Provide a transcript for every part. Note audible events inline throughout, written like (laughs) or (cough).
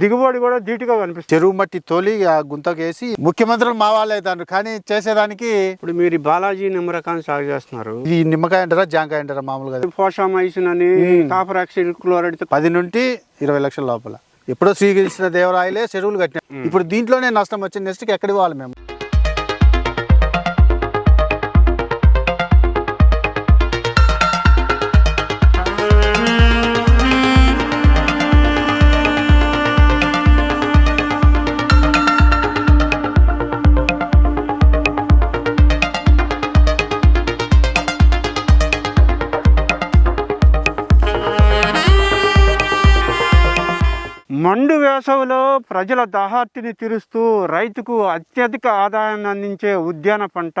దిగుబడి కూడా ధీటుగా కనిపిస్తుంది. చెరువు మట్టి తోలి ఆ గుంతకు వేసి ముఖ్యమంత్రులు మా వాళ్ళు అవుతారు కానీ చేసేదానికి ఇప్పుడు మీరు బాలాజీ నిమ్మ రకాన్ని సాగు చేస్తున్నారు. ఈ నిమ్మకాయ అంటారా జాంకాయ అంటారా మామూలుగా? పోషామైసిన్ అని కాపర్ ఆక్సిడ్ క్లోరైడ్ పది నుండి ఇరవై లక్షల లోపల. ఎప్పుడో శ్రీకృష్ణ దేవరాయలే చెరువులు కట్టినా ఇప్పుడు దీంట్లోనే నష్టం వచ్చింది. నెక్స్ట్కి ఎక్కడికి పోవాలి మేము? వేసవిలో ప్రజల దాహార్తిని తీరుస్తూ రైతుకు అత్యధిక ఆదాయాన్ని అందించే ఉద్యాన పంట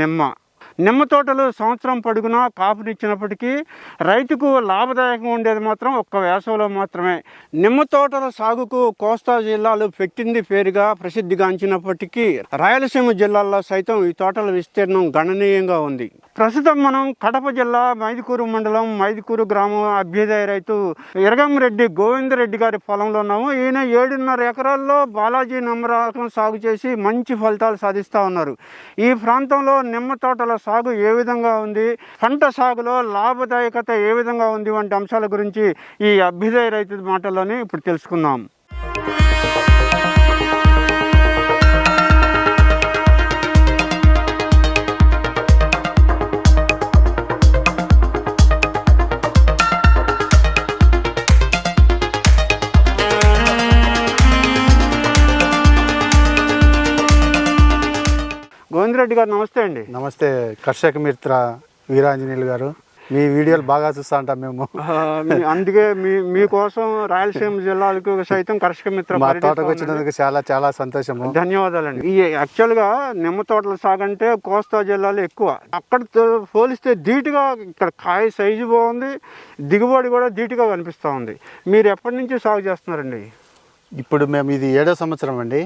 నిమ్మ. నిమ్మ తోటలు సంవత్సరం పొడుగునా కాపునిచ్చినప్పటికీ రైతుకు లాభదాయకంగా ఉండేది మాత్రం ఒక్క వేసవిలో మాత్రమే. నిమ్మ తోటల సాగుకు కోస్తా జిల్లాలు పెట్టింది పేరుగా ప్రసిద్ధిగాంచినప్పటికీ రాయలసీమ జిల్లాల్లో సైతం ఈ తోటల విస్తీర్ణం గణనీయంగా ఉంది. ప్రస్తుతం మనం కడప జిల్లా మైదుకూరు మండలం మైదుకూరు గ్రామం అభ్యుదయ రైతు ఇరగంరెడ్డి గోవిందరెడ్డి గారి పొలంలో ఉన్నాము. ఈయన ఏడున్నర ఎకరాల్లో బాలాజీ నిమ్మ రకం సాగు చేసి మంచి ఫలితాలు సాధిస్తూ ఉన్నారు. ఈ ప్రాంతంలో నిమ్మ తోటల సాగు ఏ విధంగా ఉంది పంట సాగులో లాభదాయకత ఏ విధంగా ఉంది వంటి అంశాల గురించి ఈ అభ్యుదయ రైతు మాటల్లోనే ఇప్పుడు తెలుసుకుందాం. గోవిందరెడ్డి గారు నమస్తే అండి. నమస్తే కర్షక మిత్ర వీరాంజనేయులు గారు. మీ వీడియోలు బాగా చూస్తా ఉంటాం మేము. అందుకే మీ మీకోసం రాయలసీమ జిల్లాలకు సైతం కర్షక మిత్ర మా తోటకు వచ్చినందుకు చాలా చాలా సంతోషము. ధన్యవాదాలండి. ఈ యాక్చువల్గా నిమ్మ తోటల సాగు అంటే కోస్తా జిల్లాలో ఎక్కువ. అక్కడ పోలిస్తే ధీటుగా ఇక్కడ కాయ సైజు బాగుంది దిగుబడి కూడా ధీటుగా కనిపిస్తూ ఉంది. మీరు ఎప్పటి నుంచి సాగు చేస్తున్నారండి? ఇప్పుడు మేము ఇది ఏడో సంవత్సరం అండి.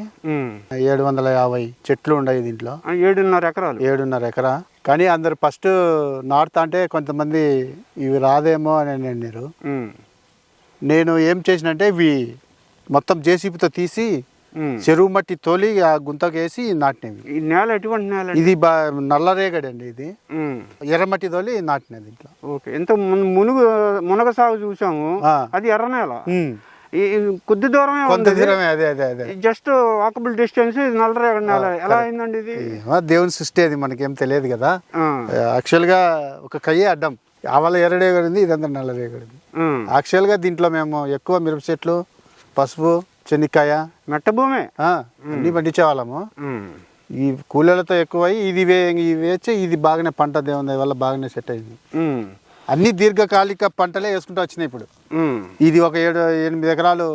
ఏడు వందల యాభై చెట్లు ఉన్నాయి దీంట్లో ఏడున్నర ఎకరాలు ఏడున్నర ఎకరా కానీ అందరు ఫస్ట్ నాటుతా అంటే కొంతమంది ఇవి రాదేమో అని అన్నారు. నేను ఏం చేసినంటే ఇవి మొత్తం జేసీబీతో తీసి. చెరువు మట్టి తోలి ఆ గుంతకు వేసి నాటినవి ఈ నేల ఎటువంటి నేల? ఇది నల్లరేగడి అండి ఇది. ఎర్రమట్టి తోలి నాటినది దీంట్లో ఓకే ఎంత మును- మునుగు మునగ సాగు చూసాము. అది ఎర్ర నేల కొద్ది దూరమే కొంత దూరమే అదే అదే అదే. జస్ట్ వాకబుల్ డిస్టెన్స్ నల్లరేగడి నేల. ఎలా అయిందండి ఇది? దేవుని సృష్టి అది మనకేం తెలియదు కదా. యాక్చువల్గా ఒక కయ్యే అడ్డం. ఆవల ఎర్రరేగడి ఉంది ఇదంతా నల్లరేగడి ఉంది. ఉమ్. యాక్చువల్గా దీంట్లో మేము ఎక్కువ మిరప చెట్లు పసుపు చెనిక్కాయ మెట్ట భూమే. ఆ, అన్నీ పండించేవాళ్ళము. ఈ కూలీలతో ఎక్కువై ఇది వే ఇది వేస్తే ఇది బాగానే పంట దేవుని వల్ల బాగానే సెట్ అయింది. అన్ని దీర్ఘకాలిక పంటలే వేసుకుంటూ వచ్చినాయి ఇప్పుడు. ఇది ఒక ఏడు ఎనిమిది ఎకరాలు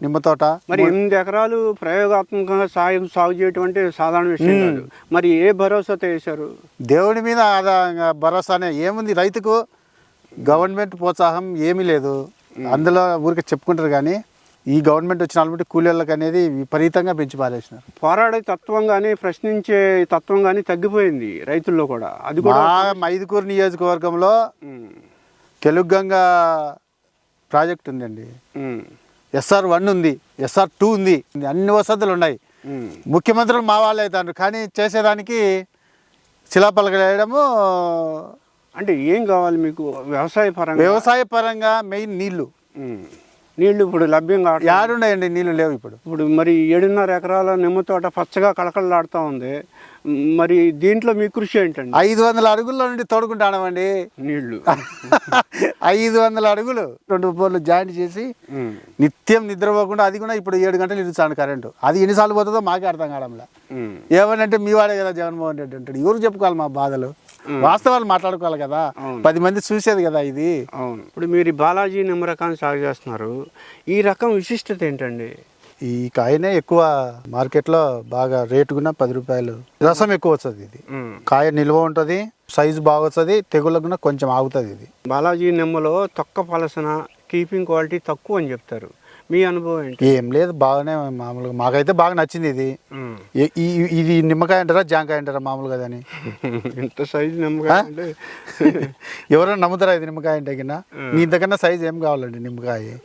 నిమ్మ తోట. మరి ఎనిమిది ఎకరాలు ప్రయోగాత్మకంగా సాగు సాగు చేయటం అంటే సాధారణ విషయం కాదు. మరి ఏ భరోసాతో వేశారు దేవుడి మీద భరోసానే ఏముంది? రైతుకు గవర్నమెంట్ ప్రోత్సాహం ఏమీ లేదు. అందులో ఊరికే చెప్పుకుంటారు కానీ ఈ గవర్నమెంట్ వచ్చిన బట్టి కూలీళ్ళకి అనేది విపరీతంగా పెంచి పారేసినారు. పోరాడే తత్వం కానీ ప్రశ్నించే తత్వం కానీ తగ్గిపోయింది రైతుల్లో కూడా. అది కూడా మైదుకూరు నియోజకవర్గంలో ఉమ్. తెలుగు గంగా ప్రాజెక్ట్ ఉందండి. S R one S R two అన్ని వసతులు ఉన్నాయి. ముఖ్యమంత్రులు మా వాళ్ళు అవుతారు కానీ చేసేదానికి శిలాపలక వేయడము అంటే ఏం కావాలి మీకు వ్యవసాయ పరంగా వ్యవసాయ పరంగా మెయిన్ నీళ్ళు. నీళ్ళు ఇప్పుడు లభ్యం కావట్లేదు యాడున్నాయండి నీళ్ళు లేవు ఇప్పుడు ఇప్పుడు మరి ఏడున్నర ఎకరాల నిమ్మ తోట పచ్చగా కళకళలాడుతూ ఉంది మరి దీంట్లో మీ కృషి ఏంటండి? ఐదు వందల అడుగుల్లో నుండి తోడుకుంటానమండి నీళ్ళు. (laughs) ఐదు వందల అడుగులు రెండు బోర్లు జాయింట్ చేసి. నిత్యం నిద్రపోకుండా అది కూడా ఇప్పుడు ఏడు గంటలు ఇరుస్తాను కరెంటు. అది ఎన్నిసార్లు పోతుందో మాకే అర్థం కావడంలా. ఏమనంటే మీ వాడే కదా జగన్మోహన్ రెడ్డి అంటాడు. ఎవరు చెప్పుకోవాలి మా బాధలు? వాస్తవాలు మాట్లాడుకోవాలి కదా. పది మంది చూసేది కదా ఇది. అవును. ఇప్పుడు మీరు బాలాజీ నిమ్మ రకాన్ని సాగు చేస్తున్నారు. ఈ రకం విశిష్టత ఏంటండి? ఈ కాయనే ఎక్కువ మార్కెట్లో బాగా రేటు కూడా పది రూపాయలు రసం ఎక్కువ వస్తుంది ఇది. కాయ నిల్వ ఉంటుంది సైజు బాగా వస్తుంది కూడా కొంచెం ఆగుతుంది ఇది. బాలాజీ నిమ్మలో తొక్క పలసన కీపింగ్ క్వాలిటీ తక్కువ అని చెప్తారు. మీ అనుభవం ఏంటి? ఏం లేదు బాగానే మామూలుగా. మాకైతే బాగా నచ్చింది ఇది. ఈ- ఇది నిమ్మకాయ అంటారా జాంకాయ అంటారా మామూలుగా అని? ఇంత సైజు నిమ్మకాయ ఎవరైనా నమ్ముతారా ఇది నిమ్మకాయ అంటే కింద? మీ ఇంతకన్నా సైజ్ ఏం కావాలండి నిమ్మకాయ.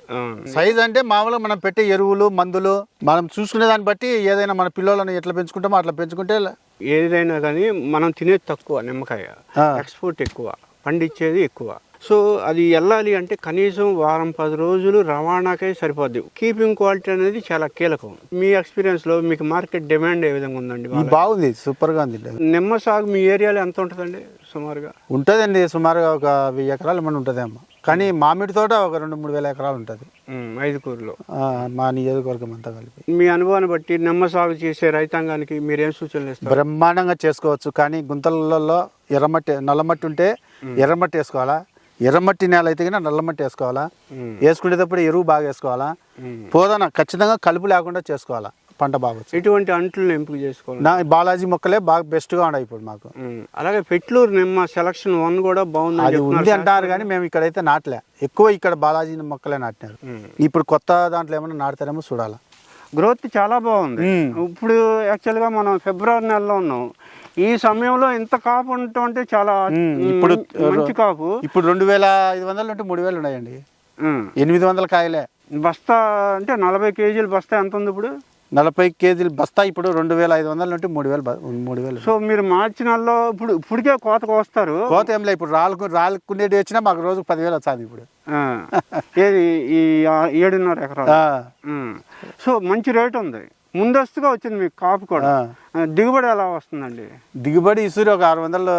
సైజ్ అంటే మామూలుగా మనం పెట్టే ఎరువులు మందులు మనం చూసుకునే దాన్ని బట్టి ఏదైనా మన పిల్లలను ఎట్లా పెంచుకుంటామో అట్లా పెంచుకుంటే ఏదైనా కానీ మనం తినేది తక్కువ నిమ్మకాయ. ఆ. ఎక్స్పోర్ట్ ఎక్కువ. పండించేది ఎక్కువ. సో అది వెళ్ళాలి అంటే కనీసం వారం పది రోజులు రవాణాకే సరిపోద్ది. కీపింగ్ క్వాలిటీ అనేది చాలా కీలకం. మీ ఎక్స్పీరియన్స్లో మీకు మార్కెట్ డిమాండ్ ఏ విధంగా ఉందండి? బాగుంది సూపర్గా ఉంది. నిమ్మ సాగు మీ ఏరియాలో ఎంత ఉంటుందండి సుమారుగా? ఉంటుందండి సుమారుగా ఒక వెయ్యి ఎకరాలు ఏమన్నా ఉంటుందేమో. కానీ మామిడి తోట ఒక రెండు మూడు వేల ఎకరాలు ఉంటుంది. ఉమ్, ఐదుకూరులో మా నియోజకవర్గం అంతా కలిపి. మీ అనుభవాన్ని బట్టి నిమ్మ సాగు చేసే రైతాంగానికి మీరేం సూచనలు ఇస్తారు? బ్రహ్మాండంగా చేసుకోవచ్చు. కానీ గుంతలలో ఎర్రమట్టి నల్లమట్టి ఉంటే ఎర్రమట్టి వేసుకోవాలా? ఎర్రమట్టి నేల అయితే కన్నా నల్లమట్టి వేసుకోవాలా? వేసుకునేటప్పుడు ఎరువు బాగా వేసుకోవాలా. పోదన ఖచ్చితంగా కలుపు లేకుండా చేసుకోవాలా పంట బాగా వచ్చింది ఎటువంటి అంటులను ఎంపిక చేసుకోవాలి నా బాలాజీ మొక్కలే బాగా బెస్ట్గా ఉన్నాయి ఇప్పుడు మాకు. అలాగే పెట్లూరు నిమ్మ సెలక్షన్ వన్ కూడా బాగుందని అది ఉంది అంటారు కానీ మేము ఇక్కడైతే నాటలే. ఎక్కువ ఇక్కడ బాలాజీ మొక్కలే నాటినారు. ఇప్పుడు కొత్త దాంట్లో ఏమైనా నాటుతారేమో చూడాలా. గ్రోత్ చాలా బాగుంది. ఇప్పుడు యాక్చువల్గా మనం ఫిబ్రవరి నెలలో ఉన్నాం. ఈ సమయంలో ఇంత కాపు ఉండటం అంటే చాలా ఇప్పుడు మంచి కాపు. ఇప్పుడు రెండు వేల ఐదు వందలు నుండి మూడు వేలు ఉన్నాయండి. ఎనిమిది వందల కాయలే. బస్తా అంటే నలభై కేజీల బస్తా ఎంత ఉంది ఇప్పుడు? నలభై కేజీలు బస్తా ఇప్పుడు రెండు వేల ఐదు వందల నుండి మూడు వేలు మూడు వేలు. సో మీరు మార్చి నెలలో ఇప్పుడు ఇప్పటికే కోతకు వస్తారు కోత ఏం లేదు ఇప్పుడు రాళ్ళకు రాళ్ళకునేటి వచ్చినా మాకు రోజుకు పదివేలు వచ్చాది ఇప్పుడు. ఏది ఈ ఏడున్నర ఎకరాలు. సో మంచి రేట్ ఉంది. ముందస్తుగా వచ్చింది మీకు కాపు కూడా. దిగుబడి ఎలా వస్తుందండి? దిగుబడి ఇసురు ఒక ఆరు వందల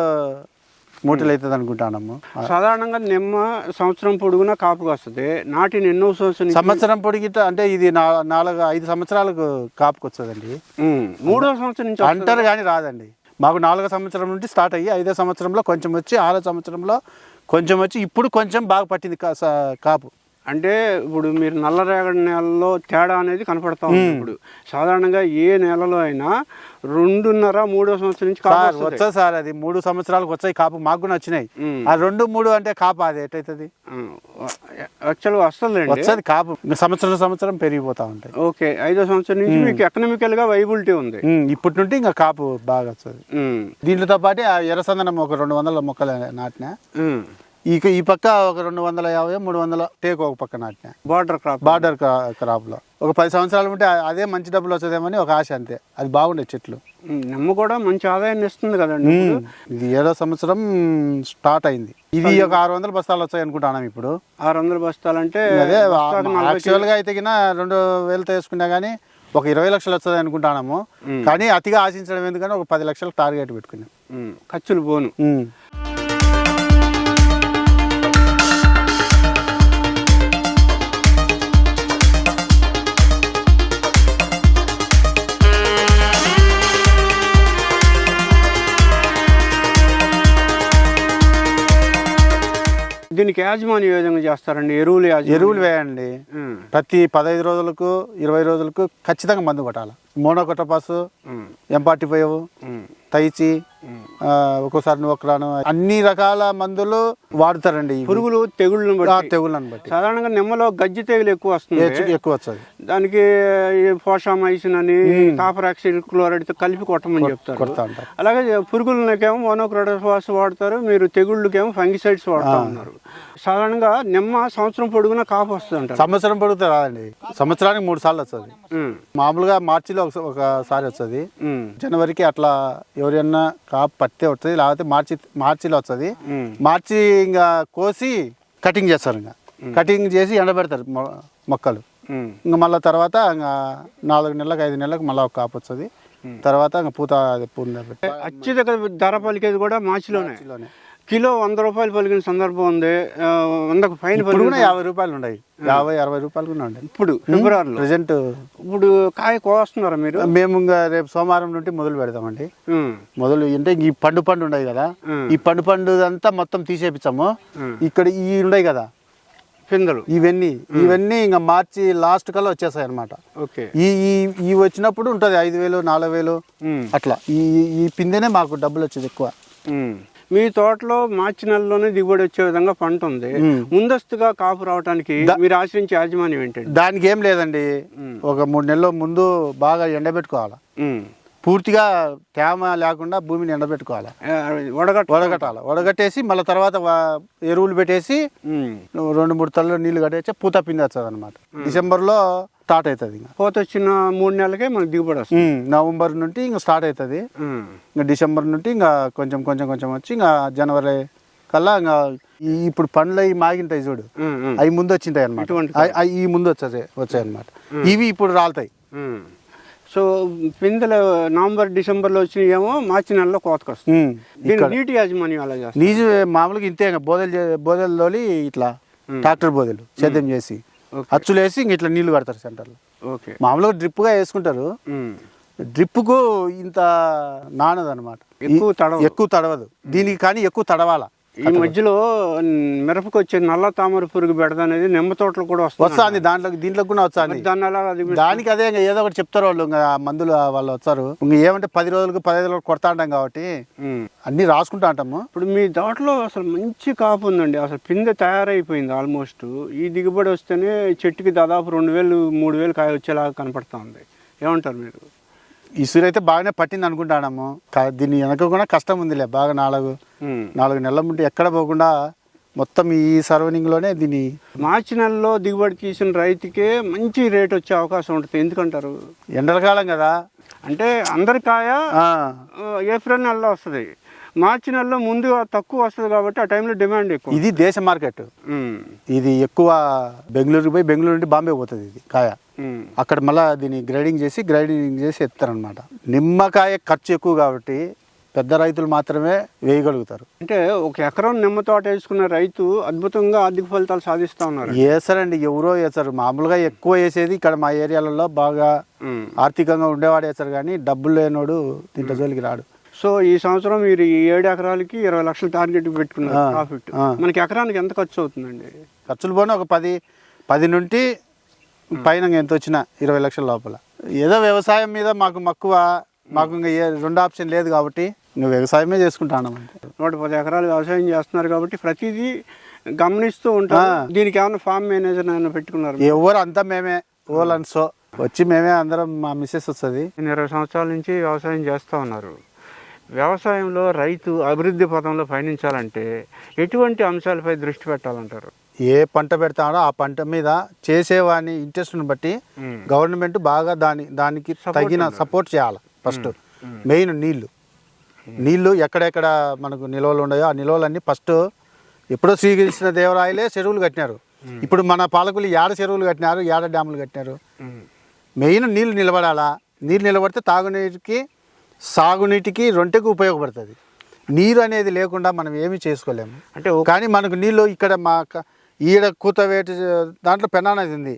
మూటలు అవుతుంది అనుకుంటానము సాధారణంగా నిమ్మ సంవత్సరం పొడుగునా కాపుగా వస్తుంది. నాటిన ఎన్నో సంవత్సరం సంవత్సరం పొడిగిట అంటే ఇది నాలుగు ఐదు సంవత్సరాలకు కాపుకి వస్తుందండి. మూడో సంవత్సరం నుంచి. అంటారు కానీ రాదండి. మాకు నాలుగో సంవత్సరం నుండి స్టార్ట్ అయ్యి ఐదో సంవత్సరంలో కొంచెం వచ్చి ఆరో సంవత్సరంలో కొంచెం వచ్చి ఇప్పుడు కొంచెం బాగా పట్టింది కాపు. అంటే ఇప్పుడు మీరు నల్లరేగడి నేలలో తేడా అనేది కనపడతా ఉంది ఇప్పుడు. సాధారణంగా ఏ నెలలో అయినా రెండున్నర మూడో సంవత్సరం నుంచి సార్ వస్తుంది. వచ్చా సార్ అది. మూడు సంవత్సరాలకు వచ్చాయి కాపు. మాకు కూడా వచ్చినాయి. ఆ రెండు మూడు అంటే కాపు అది. ఎట్టయితుంది? యాక్చువల్గా వస్తుందండి వచ్చేది కాపు. సంవత్సరం సంవత్సరం పెరిగిపోతా ఉంటాయి. ఓకే ఐదో సంవత్సరం నుంచి మీకు ఎకనామికల్గా వైబిలిటీ ఉంది. ఇప్పటి నుండి ఇంకా కాపు బాగా వస్తుంది. దీంట్తో పాటు ఆ ఎర్రసందనం ఒక రెండు వందల మొక్కలు నాటిన. ఉమ్. ఈ పక్క ఒక రెండు వందల యాభై మూడు వందల టేక్ ఒక పక్క నాటిన. బార్డర్ క్రాప్ బార్డర్ క్రాప్లో. ఒక పది సంవత్సరాలు ఉంటే అదే మంచి డబ్బులు వచ్చేదేమని ఒక ఆశ అంతే. అది బాగుండే చెట్లు. నిమ్మ కూడా మంచి ఆదాయాన్ని ఇస్తుంది కదండి ఇది ఏడో సంవత్సరం స్టార్ట్ అయింది. ఇది ఒక ఆరు వందల బస్తాలు వచ్చాయి అనుకుంటున్నాం ఇప్పుడు. ఆరు వందల బస్తాలంటే అదే బస్తాకు నలభై యాక్చువల్గా అయితే గిన రెండు వేలతో వేసుకున్నా కానీ ఒక ఇరవై లక్షలు వస్తుంది అనుకుంటున్నాము. ఉమ్. కానీ అతిగా ఆశించడం ఎందుకని ఒక పది లక్షలు టార్గెట్ పెట్టుకున్నాం. ఖర్చులు పోను. దీనికి యాజమాన్యం ఏ విధంగా చేస్తారండి? ఎరువులు ఎరువులు వేయండి. ప్రతి పదహైదు రోజులకు ఇరవై రోజులకు ఖచ్చితంగా మందు కొట్టాలి. మోనోకొటపాసు ఉమ్, ఎం ఫార్టీ ఫైవ్ తైచి ఒక్కోసారి నూకరాను అన్ని రకాల మందులు వాడతారండి. పురుగులు తెగుళ్ళను బట్టి. తెగుళ్ళని బట్టి. సాధారణంగా నిమ్మలో గజ్జి తెగులు ఎక్కువ వస్తుంది. ఎక్కు- ఎక్కువ వస్తుంది. దానికి ఫోషామైసిన్ అని కాపర్ ఆక్సిడ్ క్లోరైడ్తో కలిపి కొట్టమని చెప్తారు. అలాగే పురుగులకేమో మోనోక్రోటోఫాస్ వాడతారు మీరు తెగుళ్ళకేమో ఫంగిసైడ్స్ వాడుతూ ఉన్నారు. సాధారణంగా నిమ్మ సంవత్సరం పొడుగునా కాపు వస్తుంది సంవత్సరం పడితే రాదండి. సంవత్సరానికి మూడు సార్లు వస్తుంది. మామూలుగా మార్చిలో ఒకస- ఒకసారి వస్తుంది. జనవరికి అట్లా ఎవరైనా కాపు పత్తే వస్తుంది లేకపోతే మార్చి మార్చిలో వస్తుంది మార్చి ఇంకా కోసి కటింగ్ చేస్తారు ఇంకా కటింగ్ చేసి ఎండబెడతారు మొక్కలు. ఇంకా మళ్ళీ తర్వాత ఇంకా నాలుగు నెలలకు ఐదు నెలలకు మళ్ళీ ఒక కాపు వస్తుంది తర్వాత ఇంకా పూత పూర్ణ పెట్టి అత్యధిక ధర పలికేది కూడా మార్చిలోనే. కిలో వంద రూపాయలు పలికిన సందర్భం ఉంది. వందకు పైన ఇప్పుడు కూడా యాభై రూపాయలు ఉన్నాయి. యాభై అరవై రూపాయలు కూడా ఉన్నాయి. ఇప్పుడు ఫిబ్రవరిలో. ప్రజెంట్ ఇప్పుడు కాయ కోస్తున్నారా మీరు? మేము ఇంకా రేపు సోమవారం నుండి మొదలు పెడతామండి. మొదలు అంటే ఈ పండు పండు ఉన్నాయి కదా. ఈ పండు పండు అంతా మొత్తం తీసేపించాము. ఇక్కడ ఈ ఉన్నాయి కదా. పిందెలు. ఇవన్నీ ఇవన్నీ ఇంకా మార్చి లాస్ట్ కల్లా వచ్చేస్తాయి అనమాట ఓకే. ఈ ఈ వచ్చినప్పుడు ఉంటుంది ఐదు వేలు నాలుగు వేలు. అట్లా. ఈ ఈ పిందెనే మాకు డబ్బులు వచ్చేది ఎక్కువ. మీ తోటలో మార్చి నెలలోనే దిగుబడి వచ్చే విధంగా పంట ఉంది. ముందస్తుగా కాపు రావడానికి మీరు ఆశ్రయించే యాజమాన్యం ఏంటండి? దానికి ఏం లేదండి. ఒక మూడు నెలల ముందు బాగా ఎండబెట్టుకోవాలి. పూర్తిగా తేమ లేకుండా భూమిని ఎండబెట్టుకోవాలి. వడగట్ట. వడగట్టాలి. వడగట్టేసి మళ్ళీ తర్వాత ఎరువులు పెట్టేసి రెండు మూడు తల్లు నీళ్ళు కట్టేసి పూత పిండి వస్తుంది అనమాట డిసెంబర్లో స్టార్ట్ అవుతుంది ఇంకా. పోత వచ్చిన మూడు నెలలకే మనకు దిగుబడి వస్తుంది. నవంబర్ నుండి ఇంకా స్టార్ట్ అవుతుంది. ఇంకా డిసెంబర్ నుండి ఇంకా కొంచెం కొంచెం కొంచెం వచ్చి ఇంకా జనవరి కల్లా ఇంకా ఇప్పుడు పండ్లు అవి మాగింటాయి చూడు. అవి ముందు వచ్చింటాయి అనమాట ఈ ముందు వచ్చాయి వచ్చాయి అనమాట ఇవి ఇప్పుడు రాలుతాయి. సో పిందెలు నవంబర్ డిసెంబర్లో వచ్చినాయేమో మార్చి నెలలో కోతకు వస్తుంది ఉమ్. దీని నీటి యాజమాన్యం అలా నీజు మామూలుగా ఇంతే బోదెలు తోలి ఇట్లా ట్రాక్టర్ బోదెలు సేద్యం చేసి. ఓకే. అచ్చులు వేసి ఇంక ఇట్లా నీళ్ళు కడతారు సెంటర్లో. ఓకే. మామూలుగా డ్రిప్గా వేసుకుంటారు. డ్రిప్కు ఇంత నానదు అనమాట ఎక్కువ తడవదు. ఎక్కువ తడవదు. దీనికి కానీ ఎక్కువ తడవాల. ఈ మధ్యలో మిరపకు వచ్చే నల్ల తామర పురుగు బెడద అనేది నిమ్మ తోటలు కూడా వస్తుంది వస్తుంది దాంట్లో దీంట్లో కూడా వస్తుంది. ఎలా అది దానికి అదే ఏదో ఒకటి చెప్తారు వాళ్ళు మందులు వాళ్ళు వచ్చారు. ఇంకా ఏమంటే పది రోజులకు పదిహేను రోజులకు కొడతా ఉంటాం కాబట్టి. అన్ని రాసుకుంటా ఉంటాము. ఇప్పుడు మీ తోటలో అసలు మంచి కాపు ఉందండి. అసలు పిందె తయారైపోయింది ఆల్మోస్ట్. ఈ దిగుబడి వస్తేనే చెట్టుకి దాదాపు రెండు వేలు మూడు వేలు కాయ వచ్చేలాగా కనపడతా ఉంది ఏమంటారు మీరు? ఇసురు అయితే బాగానే పట్టింది అనుకుంటాము కా- దీని వెనక కూడా కష్టం ఉందిలే బాగా నాలుగు. నాలుగు నెలల ముందు ఎక్కడ పోకుండా మొత్తం ఈ సర్వనింగ్లోనే దీన్ని మార్చి నెలలో దిగుబడి తీసిన రైతుకే మంచి రేట్ వచ్చే అవకాశం ఉంటుంది. ఎందుకంటారు? ఎండల కాలం కదా. అంటే అందరి కాయ ఆ, ఆ, ఏప్రిల్ నెలలో వస్తుంది. మార్చి నెలలో ముందుగా తక్కువ వస్తుంది కాబట్టి ఆ టైంలో డిమాండ్ ఎక్కువ. ఇది దేశ మార్కెట్. ఇది ఎక్కువ బెంగళూరుకి పోయి బెంగళూరు నుండి బాంబే పోతుంది ఇది కాయ. అక్కడ మళ్ళీ దీన్ని గ్రైడింగ్ చేసి గ్రైడింగ్ చేసి ఎత్తారనమాట నిమ్మకాయ ఖర్చు ఎక్కువ కాబట్టి పెద్ద రైతులు మాత్రమే వేయగలుగుతారు. అంటే ఒక ఎకరం నిమ్మ తోట వేసుకున్న రైతు అద్భుతంగా ఆర్థిక ఫలితాలు సాధిస్తా ఉన్నారు వేసారండి ఎవరో వేసారు మామూలుగా ఎక్కువ వేసేది ఇక్కడ మా ఏరియాలలో బాగా. ఆర్థికంగా ఉండేవాడు వేసారు కానీ డబ్బులు లేనోడు దీంట్లో జోలికి రాడు. సో ఈ సంవత్సరం మీరు ఈ ఏడు ఎకరాలకి ఇరవై లక్షల టార్గెట్ పెట్టుకున్నారు ప్రాఫిట్. మనకి ఎకరానికి ఎంత ఖర్చు అవుతుందండి? ఖర్చులు పోనీ ఒక పది పది నుండి పైన ఇంక ఎంత వచ్చినా ఇరవై లక్షల లోపల. ఏదో వ్యవసాయం మీద మాకు మక్కువ మాకు ఇంకా ఏ రెండు ఆప్షన్ లేదు కాబట్టి ఇంకా వ్యవసాయమే చేసుకుంటాను నూట పది ఎకరాలు వ్యవసాయం చేస్తున్నారు కాబట్టి ప్రతిదీ గమనిస్తూ ఉంటారు. దీనికి ఏమైనా ఫామ్ మేనేజర్ ఏమైనా పెట్టుకున్నారు ఎవరు అంతా మేమే ఓల్ అండ్ సో వచ్చి మేమే అందరం మా మిస్సెస్ వస్తుంది. నేను ఇరవై సంవత్సరాల నుంచి వ్యవసాయం చేస్తూ ఉన్నారు. వ్యవసాయంలో రైతు అభివృద్ధి పథంలో పయనించాలంటే ఎటువంటి అంశాలపై దృష్టి పెట్టాలంటారు? ఏ పంట పెడతాడో ఆ పంట మీద చేసేవాని ఇంట్రెస్ట్ని బట్టి. గవర్నమెంట్ బాగా దాని దానికి తగిన సపోర్ట్ చేయాలి ఫస్ట్. మెయిన్ నీళ్ళు. నీళ్ళు ఎక్కడెక్కడ మనకు నిల్వలు ఉన్నాయో ఆ నిల్వలన్నీ ఫస్ట్ ఎప్పుడో శ్రీకృష్ణ దేవరాయలే చెరువులు కట్టినారు. ఇప్పుడు మన పాలకులు ఏడ చెరువులు కట్టినారు ఏడ డ్యాములు కట్టినారు. మెయిన్ నీళ్ళు నిలబడాలా? నీళ్ళు నిలబడితే తాగునీటికి సాగునీటికి రొంటకు ఉపయోగపడుతుంది. నీరు అనేది లేకుండా మనం ఏమీ చేసుకోలేము. అంటే కానీ మనకు నీళ్ళు ఇక్కడ మా ఈడ కూతవేటి దాంట్లో పెన్నా నది ఉంది.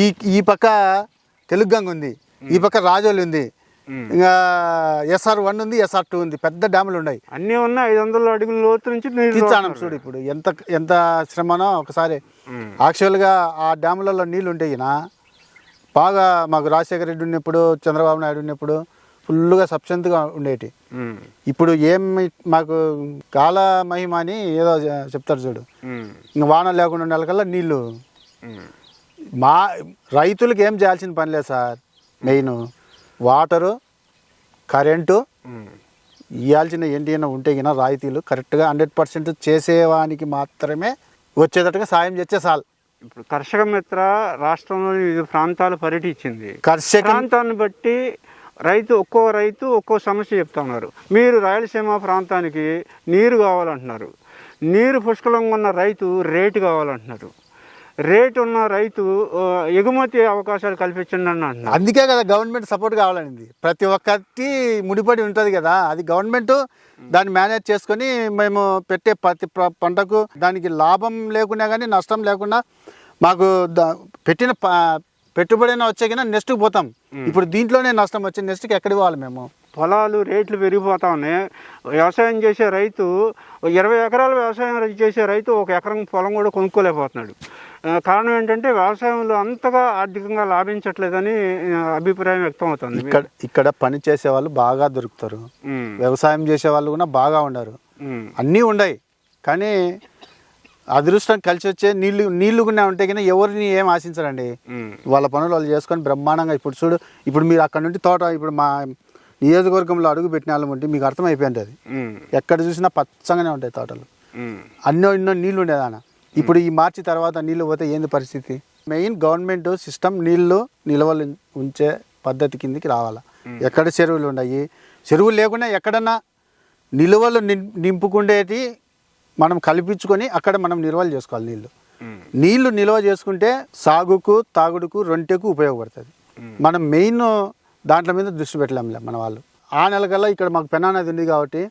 ఈ ఈ పక్క తెలుగంగ ఉంది. ఈ పక్క రాజోలు ఉంది. ఇంకా S R one S R two. పెద్ద డ్యాములు ఉన్నాయి. అన్నీ ఉన్న ఐదు వందల అడుగుల లోతు నుంచి నీళ్ళు తీర్చానం చూడు ఇప్పుడు. ఎంత ఎంత శ్రమనో ఒకసారి. యాక్చువల్గా ఆ డ్యాములలో నీళ్ళు ఉంటాయినా బాగా మాకు రాజశేఖర రెడ్డి ఉన్నప్పుడు చంద్రబాబు నాయుడు ఉన్నప్పుడు ఫుల్గా సబ్సెంట్గా ఉండేటి. ఇప్పుడు ఏం మాకు కాల మహిమ అని ఏదో చెప్తారు చూడు. ఇంకా వాన లేకుండా నెలకల్లా నీళ్ళు. మా రైతులకు ఏం చేయాల్సిన పని లేదు సార్ మెయిన్ వాటరు కరెంటు. ఇవ్వాల్సిన ఏంటి ఉంటే గిన రాయితీలు కరెక్ట్గా హండ్రెడ్ పర్సెంట్ చేసేవానికి మాత్రమే వచ్చేటట్టుగా సాయం చేస్తే చాలు ఇప్పుడు కర్షక మిత్ర రాష్ట్రంలోని వివిధ ప్రాంతాలు పర్యటించింది కర్షక ప్రాంతాన్ని బట్టి రైతు ఒక్కో రైతు ఒక్కో సమస్య చెప్తా ఉన్నారు మీరు రాయలసీమ ప్రాంతానికి నీరు కావాలంటున్నారు. నీరు పుష్కలంగా ఉన్న రైతు రేటు కావాలంటున్నారు. రేటు ఉన్న రైతు ఎగుమతి అవకాశాలు కల్పించండి అని అంటున్నారు. అందుకే కదా గవర్నమెంట్ సపోర్ట్ కావాలండి ప్రతి ఒక్కటి ముడిపడి ఉంటుంది కదా. అది గవర్నమెంట్ దాన్ని మేనేజ్ చేసుకొని మేము పెట్టే ప్రతి పంటకు దానికి లాభం లేకున్నా కానీ నష్టం లేకుండా మాకు పెట్టిన ప- పెట్టుబడైనా వచ్చే కన్నా నెక్స్ట్కి పోతాం. ఇప్పుడు దీంట్లోనే నష్టం వచ్చి నెక్స్ట్కి ఎక్కడికి పోవాలి మేము? పొలాలు రేట్లు పెరిగిపోతా ఉన్నాయి. వ్యవసాయం చేసే రైతు ఇరవై ఎకరాల వ్యవసాయం చేసే రైతు ఒక ఎకరం పొలం కూడా కొనుక్కోలేకపోతున్నాడు. కారణం ఏంటంటే వ్యవసాయంలో అంతగా ఆర్థికంగా లాభించట్లేదని అభిప్రాయం వ్యక్తం అవుతుంది. ఇక్కడ ఇక్కడ పని చేసే వాళ్ళు బాగా దొరుకుతారు. వ్యవసాయం చేసే వాళ్ళు కూడా బాగా ఉమ్, అన్నీ ఉన్నాయి కానీ అదృష్టం కలిసి వచ్చే నీళ్ళు నీళ్ళు కూడా ఉంటే కానీ ఎవరిని ఏం ఆశించరండి? వాళ్ళ పనులు వాళ్ళు చేసుకొని బ్రహ్మాండంగా ఇప్పుడు చూడు ఇప్పుడు మీరు అక్కడ నుండి తోట ఇప్పుడు మా నియోజకవర్గంలో అడుగు పెట్టిన వాళ్ళం ఉంటే మీకు అర్థమైపోయింది అది. ఎక్కడ చూసినా పచ్చగానే ఉంటాయి తోటలు. అన్నో ఎన్నో నీళ్ళు ఉండేదాన ఇప్పుడు ఈ మార్చి తర్వాత నీళ్ళు పోతే ఏంది పరిస్థితి? మెయిన్ గవర్నమెంట్ సిస్టమ్ నీళ్ళు నిల్వలు ఉంచే పద్ధతి కిందికి రావాలా. ఎక్కడ చెరువులు ఉన్నాయి చెరువులు లేకుండా ఎక్కడన్నా నిల్వలు నిం- నింపుకుండేటి మనం కల్పించుకొని అక్కడ మనం నిల్వలు చేసుకోవాలి నీళ్ళు. నీళ్ళు నిల్వ చేసుకుంటే సాగుకు తాగుడుకు రెండుకు ఉపయోగపడుతుంది. మనం మెయిన్ దాంట్లో మీద దృష్టి పెట్టలేంలే మన వాళ్ళు. ఆ నెల కల్లా ఇక్కడ మాకు పెన్నా నది ఉంది కాబట్టి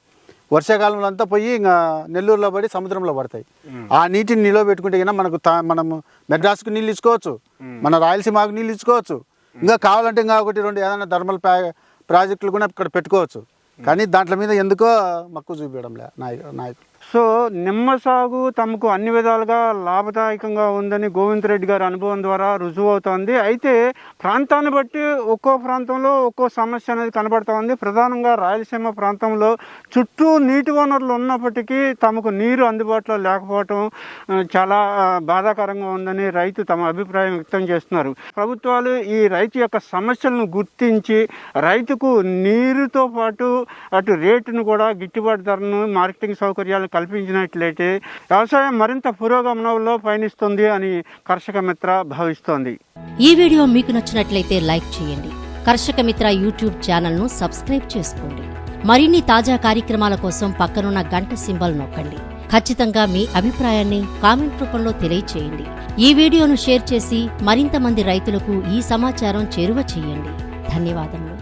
వర్షాకాలంలో అంతా పోయి ఇంకా నెల్లూరులో పడి సముద్రంలో పడతాయి. ఆ నీటిని నిల్వ పెట్టుకుంటే కన్నా మనకు తా- మనము మెడ్రాస్కు నీళ్ళు ఇచ్చుకోవచ్చు. మన రాయలసీమకు నీళ్ళు ఇచ్చుకోవచ్చు. ఇంకా కావాలంటే ఇంకా ఒకటి రెండు ఏదైనా థర్మల్ ప్రా ప్రాజెక్టులు కూడా ఇక్కడ పెట్టుకోవచ్చు. కానీ దాంట్లో మీద ఎందుకో మక్కువ చూపించడంలే నాయకు నాయకులు. సో నిమ్మ సాగు తమకు అన్ని విధాలుగా లాభదాయకంగా ఉందని గోవింద్ రెడ్డి గారి అనుభవం ద్వారా రుజువు అవుతోంది. అయితే ప్రాంతాన్ని బట్టి ఒక్కో ప్రాంతంలో ఒక్కో సమస్య అనేది కనబడుతూ ఉంది. ప్రధానంగా రాయలసీమ ప్రాంతంలో చుట్టూ నీటి వనరులు ఉన్నప్పటికీ తమకు నీరు అందుబాటులో లేకపోవటం చాలా బాధాకరంగా ఉందని రైతు తమ అభిప్రాయం వ్యక్తం చేస్తున్నారు. ప్రభుత్వాలు ఈ రైతు యొక్క సమస్యలను గుర్తించి రైతుకు నీరుతో పాటు అటు రేటును కూడా గిట్టుబాటు ధరను మార్కెటింగ్ సౌకర్యాలు కల్పించినట్లయితే వ్యవసాయం మరింత పురోగమనంలో పయనిస్తుంది అని కర్షక మిత్ర భావిస్తోంది. ఈ వీడియో మీకు నచ్చినట్లయితే లైక్ చేయండి. కర్షక మిత్ర యూట్యూబ్ ఛానల్ను సబ్స్క్రైబ్ చేసుకోండి. మరిన్ని తాజా కార్యక్రమాల కోసం పక్కనున్న గంట సింబల్ నొక్కండి. ఖచ్చితంగా మీ అభిప్రాయాన్ని కామెంట్ రూపంలో తెలియచేయండి. ఈ వీడియోను షేర్ చేసి మరింత మంది రైతులకు ఈ సమాచారం చేరువ చేయండి. ధన్యవాదములు.